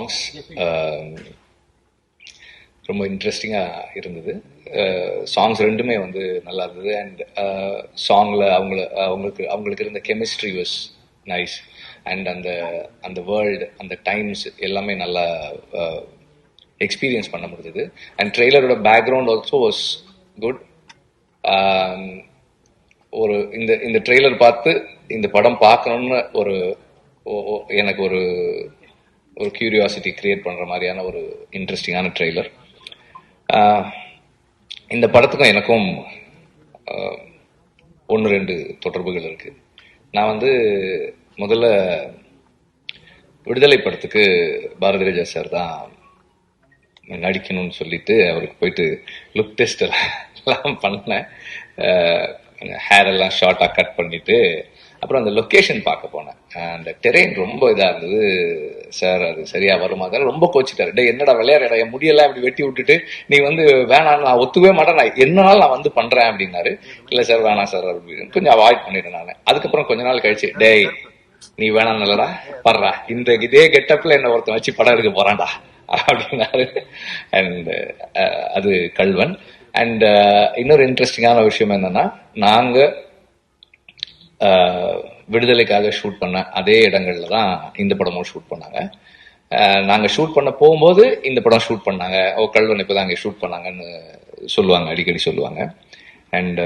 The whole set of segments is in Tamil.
சாங்ஸ் um, ரொம்ப இன்ட்ரெஸ்டிங்காக இருந்தது. Uh, சாங்ஸ் ரெண்டுமே வந்து நல்லா இருந்தது. அண்ட் சாங்கில் uh, அவங்கள அவங்களுக்கு அவங்களுக்கு இருந்த கெமிஸ்ட்ரி வாஸ் நைஸ் அண்ட் அந்த அந்த வேர்ல்டு அந்த டைம்ஸ் எல்லாமே நல்லா uh, எக்ஸ்பீரியன்ஸ் பண்ண முடிஞ்சது. அண்ட் ட்ரெய்லரோட பேக்ரவுண்ட் ஆல்சோ வாஸ் குட் ஒரு இந்த இந்த ட்ரெய்லர் பார்த்து இந்த படம் பார்க்கணும்னு ஒரு எனக்கு ஒரு ஒரு கியூரியாசிட்டி கிரியேட் பண்ற மாதிரியான ஒரு இன்ட்ரெஸ்டிங்கான ட்ரெய்லர் இந்த படத்துக்கும் எனக்கும் ஒன்று ரெண்டு தொடர்புகள் இருக்கு. நான் வந்து முதல்ல விடுதலை படத்துக்கு பாரதி ராஜா சார் தான் நடிக்கணும்னு சொல்லிட்டு அவருக்கு போயிட்டு லுக் டெஸ்ட் எல்லாம் பண்ணேன். ஹேர் எல்லாம் ஷார்ட்டாக கட் பண்ணிட்டு அப்புறம் அந்த லொக்கேஷன் பார்க்க போனேன். அந்த டெரெயின் ரொம்ப இதாக இருந்தது. சார் அது சரியா வருமா? அதெல்லாம் ரொம்ப கோச்சிட்டாரு. டே என்னடா விளையாடுறா என் முடியெல்லாம் இப்படி வெட்டி விட்டுட்டு நீ வந்து வேணாம் நான் ஒத்துவே மாட்டேன். நான் நாள் நான் வந்து பண்றேன் அப்படின்னாரு. இல்லை சார் வேணாம் சார் அப்படின்னு கொஞ்சம் அவாய்ட் பண்ணிட்டேன் நான். அதுக்கப்புறம் கொஞ்ச நாள் கழிச்சு டேய் நீ வேணாம் நல்லடா படுறா இந்த இதே கெட்டப்ல என்ன ஒருத்தன் வச்சு படம் எடுக்க போறான்டா. அப்படின்னாரு. அண்ட் அது கல்வன். அண்ட் இன்னொரு இன்ட்ரெஸ்டிங்கான விஷயம் என்னன்னா நாங்க விடுதலைக்காக ஷூட் பண்ண அதே இடங்கள்ல தான் இந்த படமும் ஷூட் பண்ணாங்க. நாங்கள் ஷூட் பண்ண போகும்போது இந்த படம் ஷூட் பண்ணாங்க. ஓ கல்வன் இப்பதான் அங்கே ஷூட் பண்ணாங்கன்னு சொல்லுவாங்க அடிக்கடி சொல்லுவாங்க. அண்ட்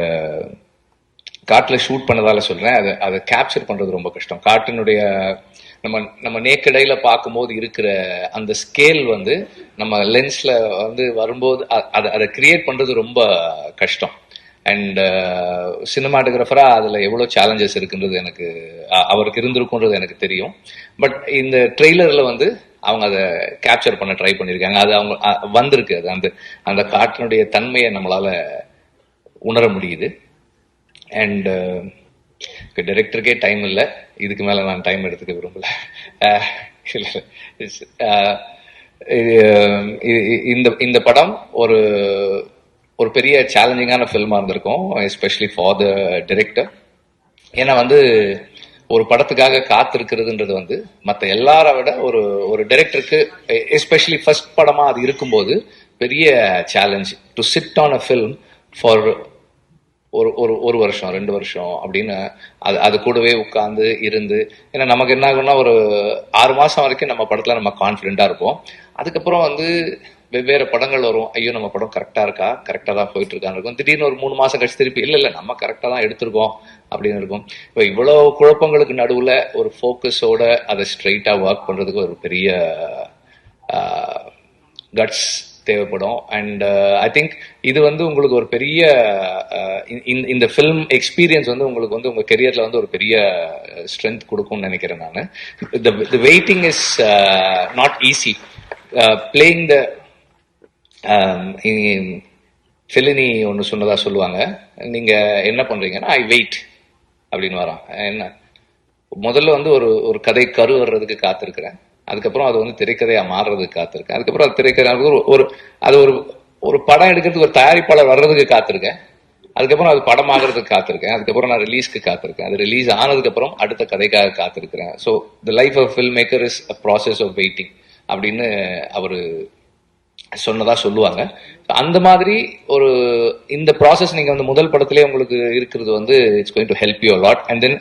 காட்டில் ஷூட் பண்ணதால சொல்கிறேன் அதை அதை கேப்சர் பண்ணுறது ரொம்ப கஷ்டம். காட்டினுடைய நம்ம நம்ம நேக்கடையில் பார்க்கும்போது இருக்கிற அந்த ஸ்கேல் வந்து நம்ம லென்ஸில் வந்து வரும்போது அதை அதை கிரியேட் பண்ணுறது ரொம்ப கஷ்டம். அண்ட் சினிமாட்டோகிராஃபரா uh, அதுல எவ்வளவு சேலஞ்சஸ் இருக்குன்றது எனக்கு அவருக்கு இருந்திருக்குன்றது எனக்கு தெரியும். பட் இந்த ட்ரெய்லர்ல வந்து அவங்க அதை கேப்சர் பண்ண ட்ரை பண்ணியிருக்காங்க அது அவங்க வந்திருக்கு. அது அந்த அந்த காட்டினுடைய தன்மையை நம்மளால உணர முடியுது. அண்ட் டைரக்டருக்கே டைம் இல்லை. இதுக்கு மேலே நான் டைம் எடுத்துக்க விரும்பல. அஹ் இது- இந்த இந்த படம் ஒரு ஒரு பெரிய சேலஞ்சிங்கான ஃபில்மாக இருந்திருக்கும் எஸ்பெஷலி ஃபார் த டிரெக்டர் ஏன்னா வந்து ஒரு படத்துக்காக காத்திருக்கிறதுன்றது வந்து மற்ற எல்லார விட ஒரு ஒரு டைரக்டருக்கு எஸ்பெஷலி ஃபர்ஸ்ட் படமா அது இருக்கும்போது பெரிய challenge to sit on a film for ஒரு ஒரு ஒரு வருஷம் ரெண்டு வருஷம் அப்படின்னு அது அது கூடவே உட்காந்து இருந்து ஏன்னா நமக்கு என்ன ஆகும்னா ஒரு ஆறு மாசம் வரைக்கும் நம்ம படத்துல நம்ம கான்ஃபிடென்ட்டா இருப்போம். அதுக்கப்புறம் வந்து வெவ்வேறு படங்கள் வரும். ஐயோ நம்ம படம் கரெக்டா இருக்கா? கரெக்டா தான் போயிட்டு இருக்கான்னு இருக்கும். திடீர்னு ஒரு மூணு மாசம் கழிச்சு திருப்பி இல்ல இல்ல நம்ம கரெக்டா தான் எடுத்திருக்கோம் அப்படின்னு இருக்கும். இப்போ இவ்வளவு குழப்பங்களுக்கு நடுவுல ஒரு ஃபோக்கஸோட அதை ஸ்ட்ரைட்டா ஒர்க் பண்றதுக்கு ஒரு பெரிய கட்ஸ் தேவைப்படும். அண்ட் ஐ திங்க் இது வந்து உங்களுக்கு ஒரு பெரிய இந்த- இந்த ஃபிலிம் எக்ஸ்பீரியன்ஸ் வந்து உங்களுக்கு வந்து உங்க கெரியர்ல வந்து ஒரு பெரிய ஸ்ட்ரென்த் கொடுக்கும்னு நினைக்கிறேன் நான். The waiting is not easy playing the Fellini ஒன்று சொன்னதாக சொல்லுவாங்க. நீங்கள் என்ன பண்ணுறீங்கன்னா ஐ வெயிட் அப்படின்னு வரான். என்ன? முதல்ல வந்து ஒரு ஒரு கதை கரு வர்றதுக்கு காத்திருக்கிறேன். அதுக்கப்புறம் அது வந்து திரைக்கதையாக மாறுறதுக்கு காத்திருக்கேன். அதுக்கப்புறம் அது திரைக்கதை ஒரு ஒரு அது ஒரு ஒரு படம் எடுக்கிறதுக்கு ஒரு தயாரிப்பாளர் வர்றதுக்கு காத்திருக்கேன். அதுக்கப்புறம் அது படம் ஆகிறதுக்கு காத்திருக்கேன். அதுக்கப்புறம் நான் ரிலீஸ்க்கு காத்திருக்கேன். அது ரிலீஸ் ஆனதுக்கப்புறம் அடுத்த கதைக்காக காத்திருக்கிறேன். So the life of filmmaker is a process of waiting அப்படின்னு அவர் சொன்னதா சொல்லுவாங்க. அந்த மாதிரி ஒரு இந்த ப்ராசஸ் நீங்க வந்து முதல் படத்திலே உங்களுக்கு இருக்கிறது வந்து it's going to help you lot and then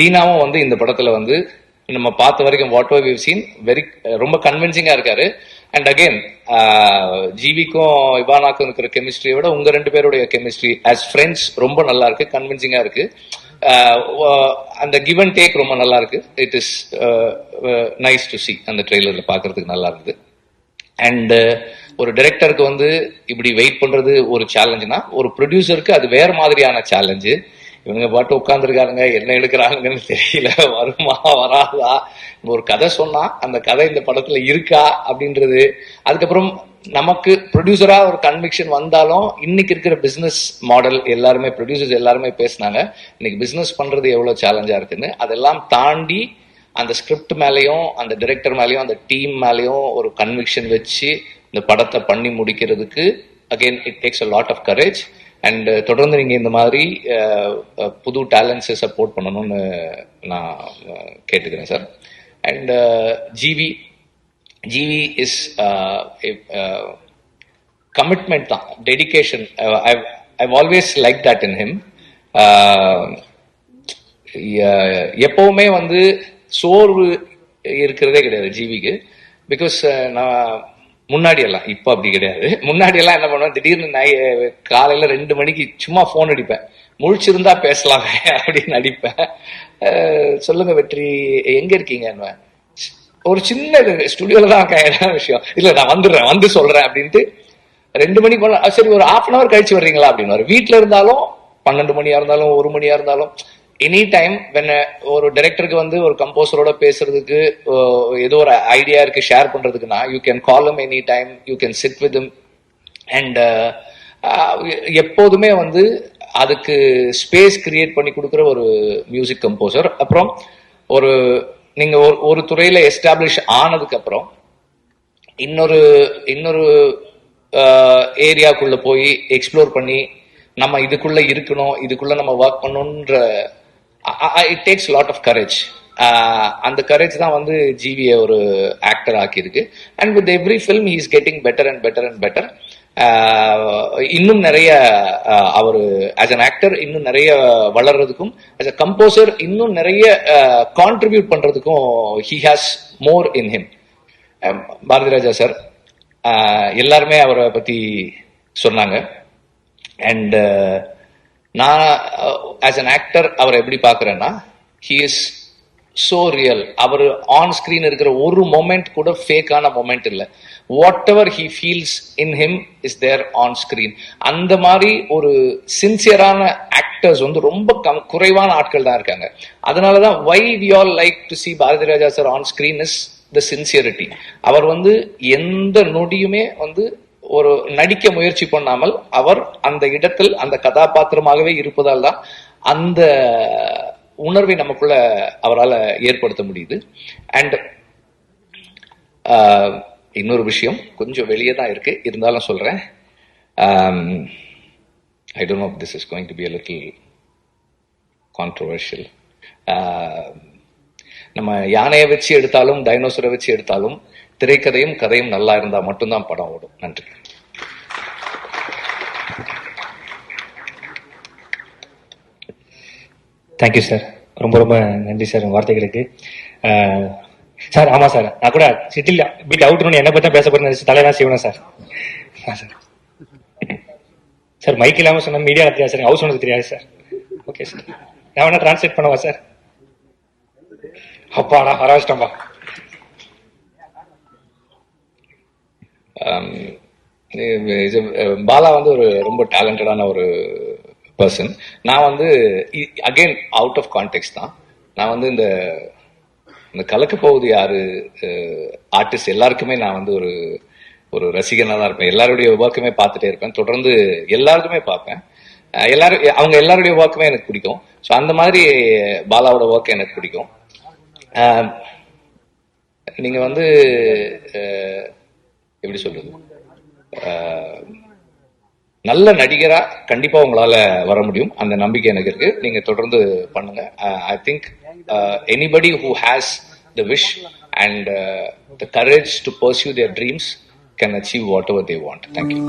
தீனாவும் வந்து இந்த படத்துல வந்து நம்ம பார்த்த வரைக்கும் whatever we've seen very ரொம்ப கன்வின்சிங்கா இருக்காரு. அண்ட் அகைன் uh, ஜிவிக்கும் இவானாக்கும் இருக்கிற கெமிஸ்ட்ரியை விட உங்க ரெண்டு பேருடைய கெமிஸ்ட்ரி ஆஸ் ஃப்ரெண்ட்ஸ் ரொம்ப நல்லா இருக்கு கன்வின்சிங்கா இருக்கு. Uh, uh, அந்த கிவ் அண்ட் டேக் ரொம்ப நல்லா இருக்கு. It is nice to see அந்த ட்ரெய்லர்ல பாக்குறதுக்கு நல்லா இருக்குது அண்டு uh, ஒரு டைரக்டருக்கு வந்து இப்படி வெயிட் பண்றது ஒரு சேலஞ்சுனா ஒரு ப்ரொடியூசருக்கு அது வேற மாதிரியான சேலஞ்சு இவங்க பாட்டு உட்காந்துருக்காருங்க என்ன எடுக்கிறாங்கன்னு தெரியல வருமா வராதா? ஒரு கதை சொன்னா அந்த கதை இந்த படத்துல இருக்கா அப்படின்றது. அதுக்கப்புறம் நமக்கு ப்ரொடியூசரா ஒரு கன்விக்ஷன் வந்தாலும் இன்னைக்கு இருக்கிற பிசினஸ் மாடல் எல்லாருமே ப்ரொடியூசர்ஸ் எல்லாருமே பேசினாங்க இன்னைக்கு பிசினஸ் பண்றது எவ்வளவு சேலஞ்சா இருக்குன்னு அதெல்லாம் தாண்டி அந்த ஸ்கிரிப்ட் மேலேயும் அந்த டைரக்டர் மேலேயும் அந்த டீம் மேலேயும் ஒரு கன்விக்ஷன் வச்சு இந்த படத்தை பண்ணி முடிக்கிறதுக்கு again it takes a lot of courage and தொடர்ந்து நீங்க இந்த மாதிரி uh, uh, புது டேலண்ட்ஸை சப்போர்ட் பண்ணணும்னு நான் uh, கேட்டுக்கிறேன் sir and GV GV is commitment தான். Dedication I always like that in him எப்பவுமே வந்து சோர்வு இருக்கிறதே கிடையாது ஜீவிக்கு. பிகாஸ் நான் முன்னாடி எல்லாம் இப்போ அப்படி கிடையாது. முன்னாடி எல்லாம் என்ன பண்ணுவேன்? திடீர்னு நான் காலையில ரெண்டு மணிக்கு சும்மா ஃபோன் அடிப்பேன். முழிச்சிருந்தா பேசலாமே அப்படின்னு அடிப்பேன். சொல்லுங்க வெற்றி எங்க இருக்கீங்க? ஒரு சின்ன ஸ்டுடியோல தான் விஷயம்? இல்ல நான் வந்துடுறேன் வந்து சொல்றேன் அப்படின்ட்டு. ரெண்டு மணிக்கு போனா சரி ஒரு ஹாஃப் அன் அவர் கழிச்சு வர்றீங்களா? அப்படின்னு வீட்டுல இருந்தாலும் பன்னெண்டு மணியா இருந்தாலும் ஒரு மணியா இருந்தாலும் எனி டைம் வென் ஒரு டைரக்டருக்கு வந்து ஒரு கம்போசரோட பேசுறதுக்கு ஏதோ ஒரு ஐடியா இருக்கு share பண்றதுக்குன்னா you can call any time you can sit with and எப்போதுமே வந்து அதுக்கு ஸ்பேஸ் கிரியேட் பண்ணி கொடுக்குற ஒரு மியூசிக் கம்போசர் அப்புறம் ஒரு நீங்க ஒரு ஒரு துறையில எஸ்டாப்ளிஷ் ஆனதுக்கு அப்புறம் இன்னொரு இன்னொரு ஏரியாக்குள்ள போய் எக்ஸ்ப்ளோர் பண்ணி நம்ம இதுக்குள்ள இருக்கணும் இதுக்குள்ள நம்ம ஒர்க் பண்ணணுன்ற it takes lot of courage அந்த கரேஜ் தான் வந்து ஜிவியை ஒரு actor ஆக்கியிருக்கு. And with every film is getting better and better and better இன்னும் நிறைய அவர் ஆஸ் அன் ஆக்டர் இன்னும் நிறைய வளர்றதுக்கும் ஆஸ் அ கம்போசர் இன்னும் நிறைய uh, கான்ட்ரிபியூட் பண்றதுக்கும் he has more in him Bharathi Raja sir uh, எல்லாருமே அவரை பத்தி சொன்னாங்க. அண்ட் நான் ஆஸ் அன் ஆக்டர் அவரை எப்படி பார்க்கறேன்னா ஹி இஸ் சோ ரியல் அவர் ஆன் ஸ்கிரீன் இருக்கிற ஒரு மொமெண்ட் கூட ஃபேக்கான மொமெண்ட் இல்லை. Whatever he feels in him is there on screen அந்த மாதிரி ஒரு சின்சியரான ஆக்டர்ஸ் வந்து ரொம்ப கம் குறைவான ஆட்கள் தான் இருக்காங்க. அதனால தான் why we all like to see Bharathi Raja sir on screen is the sincerity அவர் வந்து எந்த நொடியுமே வந்து ஒரு நடிக்க முயற்சி பண்ணாமல் அவர் அந்த இடத்தில் அந்த கதாபாத்திரமாகவே இருப்பதால் தான் அந்த உணர்வை நமக்குள்ள அவரால் ஏற்படுத்த முடியுது. அண்ட் இன்னொரு விஷயம் கொஞ்சம் வெளியே தான் இருக்கு. இருந்தாலும் சொல்றேன். I don't know this is going to be a little controversial நம்ம யானையை வச்சு எடுத்தாலும் டைனோசரை வச்சு எடுத்தாலும் திரைக்கதையும் கதையும் நல்லா இருந்தா மட்டும்தான் படம் ஓடும். நன்றி. தேங்க்யூ சார் ரொம்ப ரொம்ப நன்றி சார் வார்த்தைகளுக்கு. சார் ஆமா சார் நான் கூட சிட்டில் பீட் அவுட்னு என்ன பத்தி பேச போறேன் தலைதான் செய்வேன் சார் ஆ, சார் சார் மைக் இல்லாம சொன்ன மீடியா தெரியாது சார் ஹவுஸ் ஒன்று தெரியாது சார் ஓகே சார் நான் வேணா டிரான்ஸ்லேட் பண்ணவா சார் அப்பாடா ஆரம்பிச்சிட்டோம்பா Um, um, பாலா வந்து ஒரு ரொம்ப டேலண்டடான ஒரு பர்சன் நான் வந்து அகைன் அவுட் ஆஃப் கான்டெக்ட் தான். நான் வந்து இந்த இந்த கலக்க போகுது யாரு uh, ஆர்டிஸ்ட் எல்லாருக்குமே நான் வந்து ஒரு ஒரு ரசிகனாக தான் இருப்பேன். எல்லாருடைய ஒர்க்குமே பார்த்துட்டே இருப்பேன். தொடர்ந்து எல்லாருக்குமே பார்ப்பேன். எல்லாரும் அவங்க எல்லாருடைய ஒர்க்குமே எனக்கு பிடிக்கும். ஸோ அந்த மாதிரி பாலாவோட ஒர்க் எனக்கு பிடிக்கும். நீங்கள் நீங்க வந்து எப்படி சொல்றது? நல்ல நடிகரா கண்டிப்பா உங்களால வர முடியும். அந்த நம்பிக்கை எனக்கு இருக்கு. நீங்க தொடர்ந்து பண்ணுங்க. I think anybody who has the wish and the courage to pursue their dreams can achieve whatever they want thank you